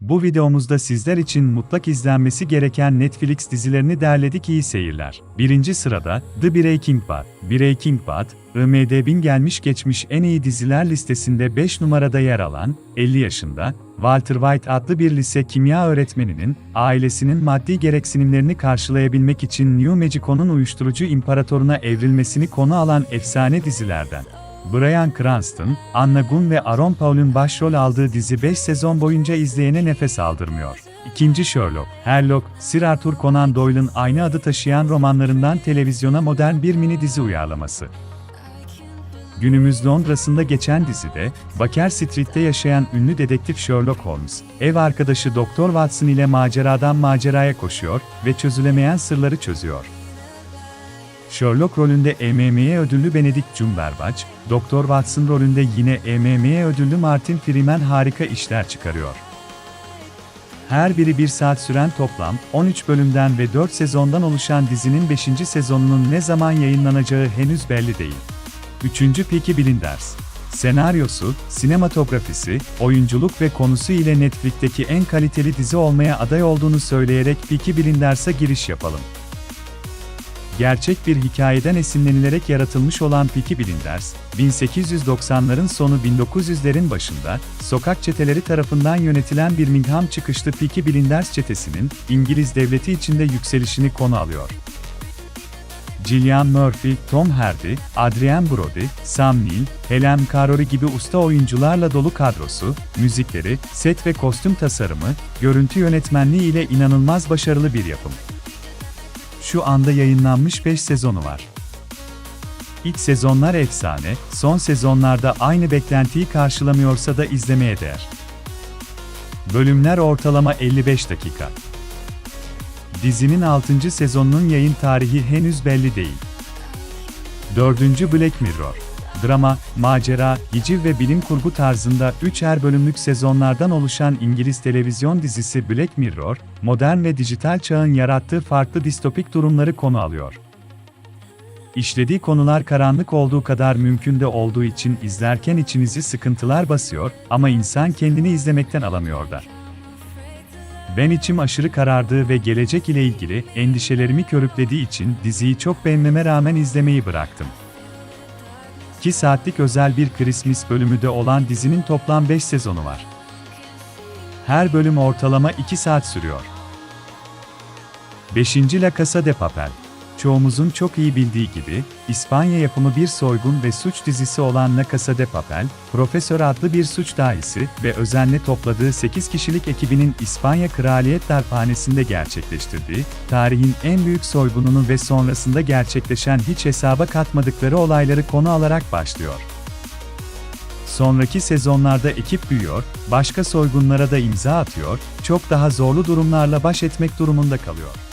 Bu videomuzda sizler için mutlak izlenmesi gereken Netflix dizilerini derledik iyi seyirler. Birinci sırada The Breaking Bad. Breaking Bad, IMDb'in gelmiş geçmiş en iyi diziler listesinde 5 numarada yer alan, 50 yaşında, Walter White adlı bir lise kimya öğretmeninin, ailesinin maddi gereksinimlerini karşılayabilmek için New Mexico'nun uyuşturucu imparatoruna evrilmesini konu alan efsane dizilerden. Bryan Cranston, Anna Gunn ve Aaron Paul'un başrol aldığı dizi 5 sezon boyunca izleyene nefes aldırmıyor. İkinci Sherlock, Herlock, Sir Arthur Conan Doyle'ın aynı adı taşıyan romanlarından televizyona modern bir mini dizi uyarlaması. Günümüz Londra'sında geçen dizide, Baker Street'te yaşayan ünlü dedektif Sherlock Holmes, ev arkadaşı Doktor Watson ile maceradan maceraya koşuyor ve çözülemeyen sırları çözüyor. Sherlock rolünde MMA ödüllü Benedict Cumberbatch, Doktor Watson rolünde yine MMA ödüllü Martin Freeman harika işler çıkarıyor. Her biri bir saat süren toplam 13 bölümden ve 4 sezondan oluşan dizinin 5. sezonunun ne zaman yayınlanacağı henüz belli değil. 3. Peaky Blinders Senaryosu, sinematografisi, oyunculuk ve konusu ile Netflix'teki en kaliteli dizi olmaya aday olduğunu söyleyerek Peaky Blinders'a giriş yapalım. Gerçek bir hikayeden esinlenilerek yaratılmış olan Peaky Blinders, 1890'ların sonu 1900'lerin başında, sokak çeteleri tarafından yönetilen Birmingham çıkışlı Peaky Blinders çetesinin, İngiliz devleti içinde yükselişini konu alıyor. Cillian Murphy, Tom Hardy, Adrien Brody, Sam Neill, Helen Carrory gibi usta oyuncularla dolu kadrosu, müzikleri, set ve kostüm tasarımı, görüntü yönetmenliği ile inanılmaz başarılı bir yapım. Şu anda yayınlanmış 5 sezonu var. İlk sezonlar efsane, son sezonlarda aynı beklentiyi karşılamıyorsa da izlemeye değer. Bölümler ortalama 55 dakika. Dizinin 6. sezonunun yayın tarihi henüz belli değil. 4. Black Mirror Drama, macera, hiciv ve bilim kurgu tarzında 3'er bölümlük sezonlardan oluşan İngiliz televizyon dizisi Black Mirror, modern ve dijital çağın yarattığı farklı distopik durumları konu alıyor. İşlediği konular karanlık olduğu kadar mümkün de olduğu için izlerken içinizi sıkıntılar basıyor ama insan kendini izlemekten alamıyor da. Ben içim aşırı karardığı ve gelecek ile ilgili endişelerimi körüklediği için diziyi çok beğenmeme rağmen izlemeyi bıraktım. 2 saatlik özel bir Christmas bölümü de olan dizinin toplam 5 sezonu var. Her bölüm ortalama 2 saat sürüyor. 5. La Casa de Papel Çoğumuzun çok iyi bildiği gibi, İspanya yapımı bir soygun ve suç dizisi olan La Casa de Papel, Profesör adlı bir suç dahisi ve özenle topladığı 8 kişilik ekibinin İspanya Kraliyet Darphanesi'nde gerçekleştirdiği, tarihin en büyük soygununu ve sonrasında gerçekleşen hiç hesaba katmadıkları olayları konu alarak başlıyor. Sonraki sezonlarda ekip büyüyor, başka soygunlara da imza atıyor, çok daha zorlu durumlarla baş etmek durumunda kalıyor.